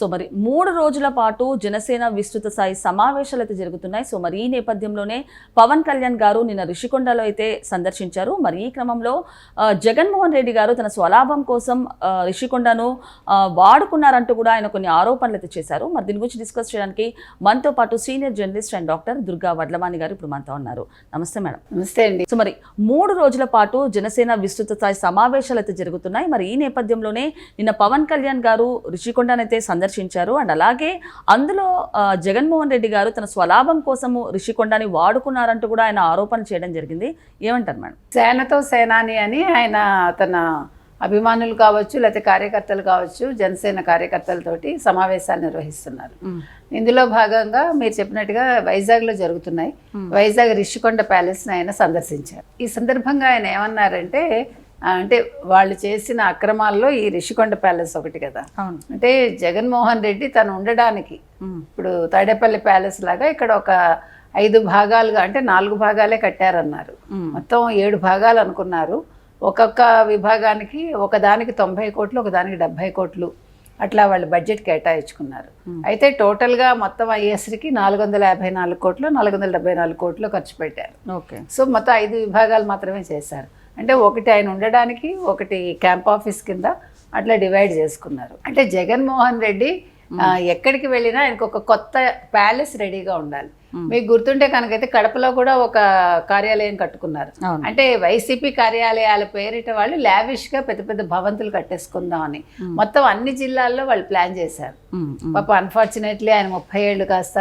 So మరి మూడు రోజుల పాటు జనసేన విస్తృత స్థాయి సమావేశాలు అయితే జరుగుతున్నాయి. సో మరి ఈ నేపథ్యంలోనే పవన్ కళ్యాణ్ గారు నిన్న రిషికొండలో అయితే సందర్శించారు. మరి ఈ క్రమంలో జగన్మోహన్ రెడ్డి గారు తన స్వలాభం కోసం రిషికొండను వాడుకున్నారంటూ కూడా ఆయన కొన్ని ఆరోపణలు అయితే చేశారు. మరి దీని గురించి డిస్కస్ చేయడానికి మనతో పాటు senior journalist and doctor Durga Vadlamani గారు ఇప్పుడు మనతో ఉన్నారు. నమస్తే మేడం. నమస్తే అండి. సో మరి మూడు రోజుల పాటు జనసేన విస్తృత స్థాయి సమావేశాలు అయితే జరుగుతున్నాయి. మరి ఈ నేపథ్యంలోనే నిన్న పవన్ కళ్యాణ్ గారు రిషికొండనైతే సందర్శించారు. అండ్ అలాగే అందులో జగన్మోహన్ రెడ్డి గారు తన స్వలాభం కోసము రిషికొండని వాడుకున్నారంటూ కూడా ఆయన ఆరోపణ చేయడం జరిగింది. ఏమంటారు మేడం? సేనతో సేనాని అని ఆయన తన అభిమానులు కావచ్చు లేకపోతే కార్యకర్తలు కావచ్చు జనసేన కార్యకర్తలతోటి సమావేశాలు నిర్వహిస్తున్నారు. ఇందులో భాగంగా మీరు చెప్పినట్టుగా వైజాగ్లో జరుగుతున్నాయి. వైజాగ్ రిషికొండ ప్యాలెస్ని ఆయన సందర్శించారు. ఈ సందర్భంగా ఆయన ఏమన్నారంటే అంటే వాళ్ళు చేసిన అక్రమాల్లో ఈ రిషికొండ ప్యాలెస్ ఒకటి కదా. అంటే జగన్మోహన్ రెడ్డి తను ఉండడానికి ఇప్పుడు తాడేపల్లి ప్యాలెస్ లాగా ఇక్కడ ఒక ఐదు భాగాలుగా అంటే నాలుగు భాగాలే కట్టారన్నారు. మొత్తం ఏడు భాగాలు అనుకున్నారు. ఒక్కొక్క విభాగానికి ఒకదానికి తొంభై కోట్లు ఒకదానికి డెబ్భై కోట్లు అట్లా వాళ్ళు బడ్జెట్ కేటాయించుకున్నారు. అయితే టోటల్గా మొత్తం అయ్యేసరికి నాలుగు వందల యాభై నాలుగు కోట్లు నాలుగు వందల డెబ్బై నాలుగు కోట్లు ఖర్చు పెట్టారు. ఓకే. సో మొత్తం ఐదు విభాగాలు మాత్రమే చేశారు. అంటే ఒకటి ఆయన ఉండడానికి ఒకటి క్యాంప్ ఆఫీస్ కింద అట్లా డివైడ్ చేసుకున్నారు. అంటే జగన్మోహన్ రెడ్డి ఎక్కడికి వెళ్ళినా ఆయనకు ఒక కొత్త ప్యాలెస్ రెడీగా ఉండాలి. మీకు గుర్తుంటే కనుకైతే కడపలో కూడా ఒక కార్యాలయం కట్టుకున్నారు. అంటే వైసీపీ కార్యాలయాల పేరిట వాళ్ళు లావిష్గా పెద్ద పెద్ద భవంతులు కట్టేసుకుందామని మొత్తం అన్ని జిల్లాల్లో వాళ్ళు ప్లాన్ చేశారు. పాప అన్ఫార్చునేట్లీ ఆయన ముప్పై ఏళ్ళు కాస్త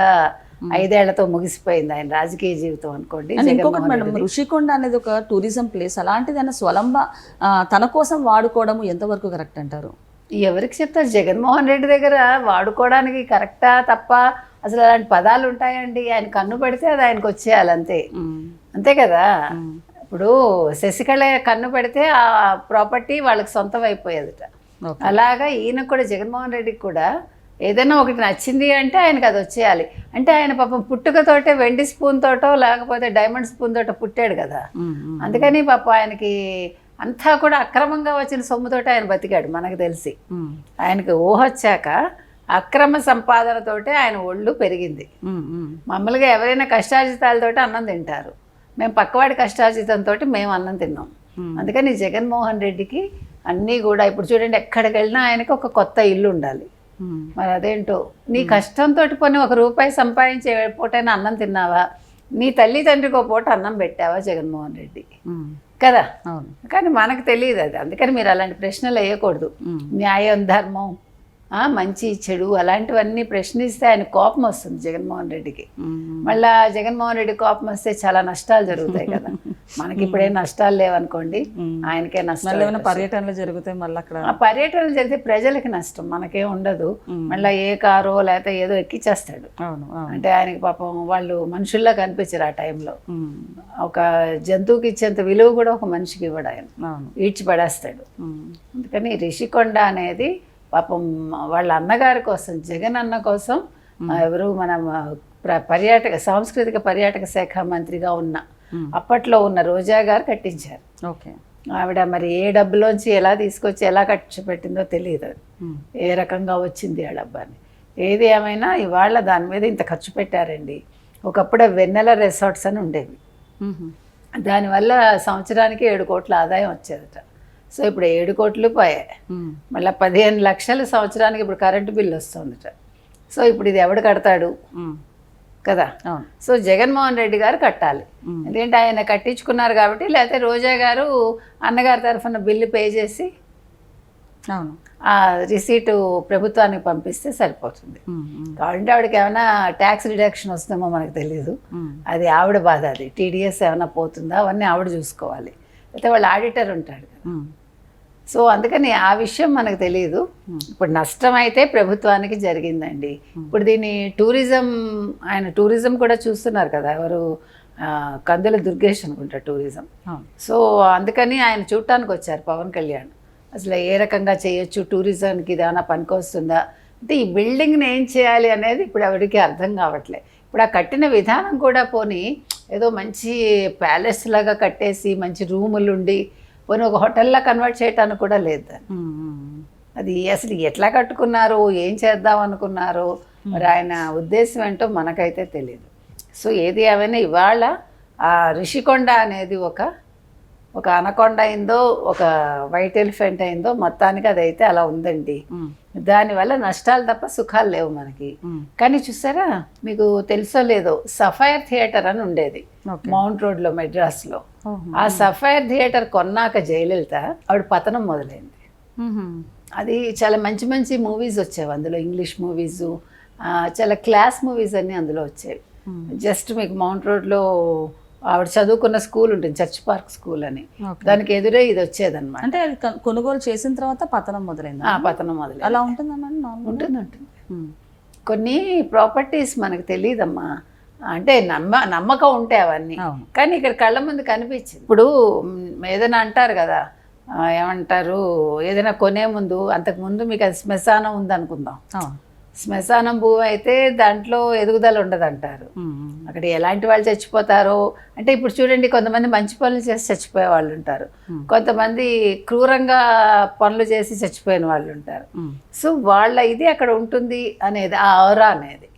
ఐదేళ్ళతో ముగిసిపోయింది ఆయన రాజకీయ జీవితం అనుకోండి. ఇంకొకటి మేడం. ఋషికొండ అనేది ఒక టూరిజం ప్లేస్. అలాంటిది ఆయన స్వలంబ తన కోసం వాడుకోవడం ఎంతవరకు కరెక్ట్ అంటారు? ఎవరికి చెప్తారు? జగన్మోహన్ రెడ్డి దగ్గర వాడుకోవడానికి కరెక్టా తప్ప? అసలు అలాంటి పదాలు ఉంటాయండి. ఆయన కన్ను పెడితే అది ఆయనకు వచ్చేయాలి అంతే. అంతే కదా? ఇప్పుడు శశికళ కన్ను పెడితే ఆ ప్రాపర్టీ వాళ్ళకి సొంతం అయిపోయేదిట. అలాగా ఈయన కూడా జగన్మోహన్ రెడ్డికి కూడా ఏదైనా ఒకటి నచ్చింది అంటే ఆయనకు అది వచ్చేయాలి. అంటే ఆయన పాపం పుట్టుకతోటే వెండి స్పూన్ తోటో లేకపోతే డైమండ్ స్పూన్ తోటో పుట్టాడు కదా. అందుకని పాప ఆయనకి అంతా కూడా అక్రమంగా వచ్చిన సొమ్ముతోటే ఆయన బతికాడు మనకు తెలిసి. ఆయనకి ఊహొచ్చాక అక్రమ సంపాదనతోటే ఆయన ఒళ్ళు పెరిగింది. మామూలుగా ఎవరైనా కష్టార్జితాలతోటి అన్నం తింటారు. మేము పక్కవాడి కష్టార్జితంతో మేము అన్నం తిన్నాం. అందుకని జగన్మోహన్ రెడ్డికి అన్నీ కూడా ఇప్పుడు చూడండి ఎక్కడికి వెళ్ళినా ఆయనకి ఒక కొత్త ఇల్లు ఉండాలి. మరి అదేంటో. నీ కష్టంతో పోనీ ఒక రూపాయి సంపాదించే పూటైనా అన్నం తిన్నావా? నీ తల్లి తండ్రికి ఒక పూట అన్నం పెట్టావా జగన్మోహన్ రెడ్డి? ఉమ్, కదా? అవును. కానీ మనకు తెలియదు అది. అందుకని మీరు అలాంటి ప్రశ్నలు వేయకూడదు. న్యాయం ధర్మం ఆ, మంచి చెడు అలాంటివన్నీ ప్రశ్నిస్తే ఆయన కోపం వస్తుంది జగన్మోహన్ రెడ్డికి. మళ్ళా జగన్మోహన్ రెడ్డి కోపం వస్తే చాలా నష్టాలు జరుగుతాయి కదా. మనకి ఇప్పుడే నష్టాలు లేవనుకోండి ఆయనకే నష్టాలు ఏమైనా పర్యటనలు జరుగుతాయి మళ్ళీ అక్కడ ఆ పర్యటనలు జరిగితే ప్రజలకి నష్టం మనకేం ఉండదు. మళ్ళీ ఏ కారో లేకపోతే ఏదో ఎక్కిచ్చేస్తాడు. అంటే ఆయనకి పాపం వాళ్ళు మనుషుల్లా కనిపించరు ఆ టైంలో. ఒక జంతువుకి ఇచ్చేంత విలువ కూడా ఒక మనిషికి ఇవ్వడు ఆయన. అవును. ఈడ్చి పడేస్తాడు ఉమ్, అందుకని రిషికొండ అనేది పాపం వాళ్ళ అన్నగారి కోసం జగన్ అన్న కోసం ఎవరు మన పర్యాటక సాంస్కృతిక పర్యాటక శాఖ మంత్రిగా ఉన్న అప్పట్లో ఉన్న రోజా గారు కట్టించారు. ఓకే ఆవిడ మరి ఏ డబ్బులోంచి ఎలా తీసుకొచ్చి ఎలా ఖర్చు పెట్టిందో తెలియదు ఉమ్, ఏ రకంగా వచ్చింది ఆ డబ్బాని. ఏది ఏమైనా ఇవాళ దాని మీద ఇంత ఖర్చు పెట్టారండి. ఒకప్పుడు వెన్నెల రిసార్ట్స్ అని ఉండేవి. ఉమ్, దానివల్ల సంవత్సరానికి ఏడు కోట్ల ఆదాయం వచ్చేదట. సో ఇప్పుడు ఏడు కోట్లు పోయాయి. మళ్ళీ పదిహేను లక్షలు సంవత్సరానికి ఇప్పుడు కరెంటు బిల్లు వస్తుందట. సో ఇప్పుడు ఇది ఎవడు కడతాడు? కదా? సో జగన్మోహన్ రెడ్డి గారు కట్టాలి. ఎందుకంటే ఆయన కట్టించుకున్నారు కాబట్టి లేకపోతే రోజా గారు అన్నగారి తరఫున బిల్లు పే చేసి అవును. ఆ రిసీటు ప్రభుత్వానికి పంపిస్తే సరిపోతుంది. కాబట్టి ఆవిడకి ఏమైనా ట్యాక్స్ రిడక్షన్ వస్తుందేమో మనకు తెలియదు ఉమ్, అది ఆవిడ బాధ అది. టీడీఎస్ ఏమైనా పోతుందా? అవన్నీ ఆవిడ చూసుకోవాలి. అయితే వాళ్ళ ఆడిటర్ ఉంటాడు సో అందుకని ఆ విషయం మనకు తెలియదు ఇప్పుడు నష్టం అయితే ప్రభుత్వానికి జరిగిందండి. ఇప్పుడు దీన్ని టూరిజం ఆయన టూరిజం కూడా చూస్తున్నారు కదా ఎవరు కందుల దుర్గేష్ అనుకుంటా టూరిజం. సో అందుకని ఆయన చూడటానికి వచ్చారు పవన్ కళ్యాణ్. అసలు ఏ రకంగా చేయొచ్చు టూరిజంకి ఏమైనా పనికొస్తుందా అంటే ఈ బిల్డింగ్ని ఏం చేయాలి అనేది ఇప్పుడు ఎవరికి అర్థం కావట్లే. ఇప్పుడు ఆ కట్టిన విధానం కూడా పోనీ ఏదో మంచి ప్యాలెస్ లాగా కట్టేసి మంచి రూములు ఉండి పోనీ ఒక హోటల్లా కన్వర్ట్ చేయటానికి కూడా లేదు అది అసలు ఎట్లా కట్టుకున్నారు ఏం చేద్దాం అనుకున్నారు మరి ఆయన ఉద్దేశం ఏంటో మనకైతే తెలియదు సో ఏది ఏమైనా ఇవాళ ఆ రిషికొండ అనేది ఒక ఒక అనకొండ అయిందో ఒక వైట్ ఎలిఫెంట్ అయిందో మొత్తానికి అదైతే అలా ఉందండి. దానివల్ల నష్టాలు తప్ప సుఖాలు లేవు మనకి. కానీ చూసారా మీకు తెలుసో లేదో సఫైర్ థియేటర్ అని ఉండేది. మౌంట్ రోడ్లో మెడ్రాస్లో. ఆ సఫైర్ థియేటర్ కొన్నాక జయలలిత ఆవిడ పతనం మొదలైంది. అది చాలా మంచి మంచి మూవీస్ వచ్చేవి. అందులో ఇంగ్లీష్ మూవీస్ చాలా క్లాస్ మూవీస్ అన్నీ అందులో వచ్చేవి. జస్ట్ మీకు మౌంట్ రోడ్లో ఆవిడ చదువుకున్న స్కూల్ ఉంటుంది చర్చ్ పార్క్ స్కూల్ అని. దానికి ఎదురే ఇది వచ్చేదన్నమాట. అంటే అది కొనుగోలు చేసిన తర్వాత పతనం మొదలైంది? ఆ పతనం మొదలైంది. అలా ఉంటుందా మేడం నార్మల్ ఉంటుంది ఉంటుంది. కొన్ని ప్రాపర్టీస్ మనకు తెలియదమ్మా. అంటే నమ్మ నమ్మకం ఉంటే అవన్నీ. అవును. కానీ ఇక్కడ కళ్ళ ముందు కనిపించింది. ఇప్పుడు ఏదైనా అంటారు కదా ఏమంటారు ఏదైనా కొనే ముందు అంతకు ముందు మీకు అది శ్మశానం ఉందనుకుందాం. శ్మశానం భూమి అయితే దాంట్లో ఎదుగుదల ఉండదంటారు. అక్కడ ఎలాంటి వాళ్ళు చచ్చిపోతారో అంటే ఇప్పుడు చూడండి కొంతమంది మంచి పనులు చేసి చచ్చిపోయే వాళ్ళు ఉంటారు. కొంతమంది క్రూరంగా పనులు చేసి చచ్చిపోయిన వాళ్ళు ఉంటారు. సో వాళ్ళ ఇది అక్కడ ఉంటుంది అనేది ఆ ఔరా అనేది.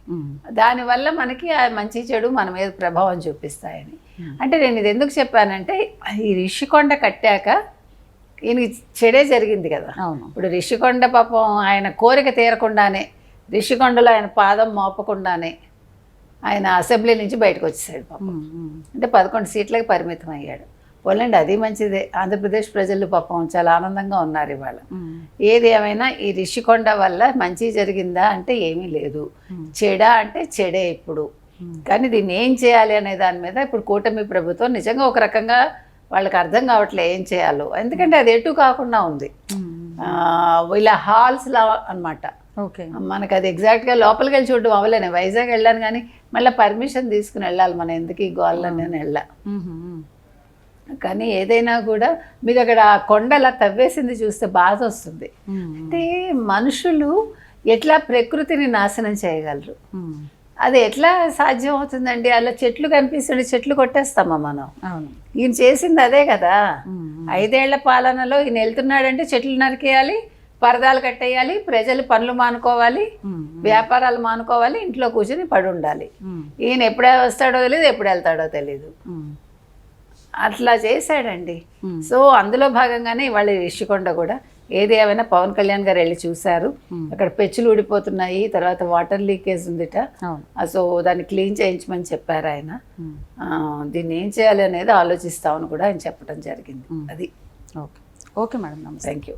దానివల్ల మనకి ఆ మంచి చెడు మన మీద ప్రభావం చూపిస్తాయని. అంటే నేను ఇది ఎందుకు చెప్పానంటే ఈ రిషికొండ కట్టాక ఈయనకి చెడే జరిగింది కదా. అవును. ఇప్పుడు రిషికొండ పాపం ఆయన కోరిక తీరకుండానే రిషికొండలో ఆయన పాదం మోపకుండానే ఆయన అసెంబ్లీ నుంచి బయటకు వచ్చేసాడు పాపం. ఉమ్. అంటే పదకొండు సీట్లకి పరిమితం అయ్యాడు పోలేండి అది మంచిదే. ఆంధ్రప్రదేశ్ ప్రజలు పాపం చాలా ఆనందంగా ఉన్నారు ఇవాళ. ఏది ఏమైనా ఈ రిషికొండ వల్ల మంచి జరిగిందా అంటే ఏమీ లేదు. చెడా అంటే చెడే ఇప్పుడు. కానీ దీన్ని ఏం చేయాలి అనే దాని మీద ఇప్పుడు కూటమి ప్రభుత్వం నిజంగా ఒక రకంగా వాళ్ళకి అర్థం కావట్లే ఏం చేయాలో. ఎందుకంటే అది ఎటు కాకుండా ఉంది. ఇలా హాల్స్ లా అన్నమాట. ఓకే. మనకు అది ఎగ్జాక్ట్గా లోపలికి వెళ్ళి చూడడం అవ్వలేను. వైజాగ్ వెళ్ళాను కానీ మళ్ళీ పర్మిషన్ తీసుకుని వెళ్ళాలి మనం. ఎందుకు ఈ గోళ్ళని నేను వెళ్ళా? కానీ ఏదైనా కూడా మీకు అక్కడ ఆ కొండ అలా తవ్వేసింది చూస్తే బాధ వస్తుంది. అంటే మనుషులు ఎట్లా ప్రకృతిని నాశనం చేయగలరు? అది ఎట్లా సాధ్యం అవుతుందండి అలా చెట్లు కనిపిస్తుండే చెట్లు కొట్టేస్తామా మనం? ఈయన చేసింది అదే కదా. ఐదేళ్ళ పాలనలో ఈయన వెళ్తున్నాడంటే చెట్లు నరికేయాలి పరదాలు కట్టేయాలి ప్రజలు పనులు మానుకోవాలి వ్యాపారాలు మానుకోవాలి ఇంట్లో కూర్చొని పడి ఉండాలి ఈయన ఎప్పుడే వస్తాడో తెలియదు ఎప్పుడు వెళ్తాడో తెలియదు అట్లా చేశాడండి. సో అందులో భాగంగానే ఇవాళ రిషికొండ కూడా ఏది ఏమైనా పవన్ కళ్యాణ్ గారు వెళ్ళి చూశారు. అక్కడ పెచ్చులు ఊడిపోతున్నాయి తర్వాత వాటర్ లీకేజ్ ఉందిట. సో దాన్ని క్లీన్ చేయించమని చెప్పారు ఆయన. దీన్ని ఏం చేయాలి అనేది ఆలోచిస్తామని కూడా ఆయన చెప్పడం జరిగింది. అది. Okay. Okay madam. Thank you